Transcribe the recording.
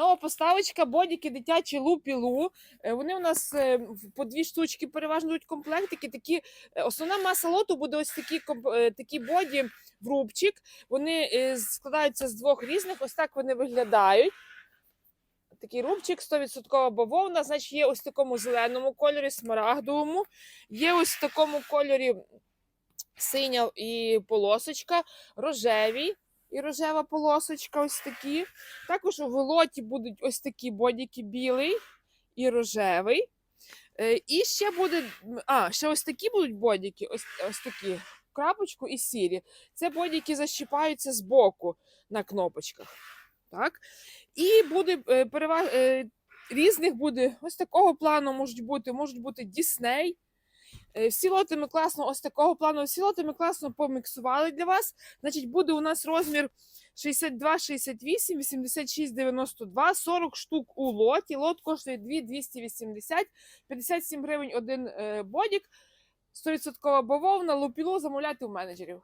Нова поставочка, бодіки, дитячі лупілу. Е, Вони у нас е, по дві штучки переважно йдуть комплектики. Такі, е, основна маса лоту буде ось такі, такі боді в рубчик. Вони складаються з двох різних. Ось так вони виглядають. Такий рубчик, 100% бавовна. Значить, є ось в такому зеленому кольорі, смарагдовому. Є ось в такому кольорі синя і полосочка, рожевій і рожева полосочка, ось такі. Також у лоті будуть ось такі бодіки білий і рожевий. Е, І ще буде, а, ще ось такі будуть бодіки, ось, ось такі, крапочку і сірі. Це бодіки защіпаються з боку на кнопочках. Так? І буде е, переваг... е, різних буде ось такого плану можуть бути, можуть бути Дісней. Е, Всі лоти ми класно, ось такого плану, всі лоти ми класно поміксували для вас. Значить, буде у нас розмір 62, 68, 86, 92, 40 штук у лоті. Лот коштує 2 280, 57 гривень один е, бодік. 100% бавовна, лупіло замовляти у менеджерів.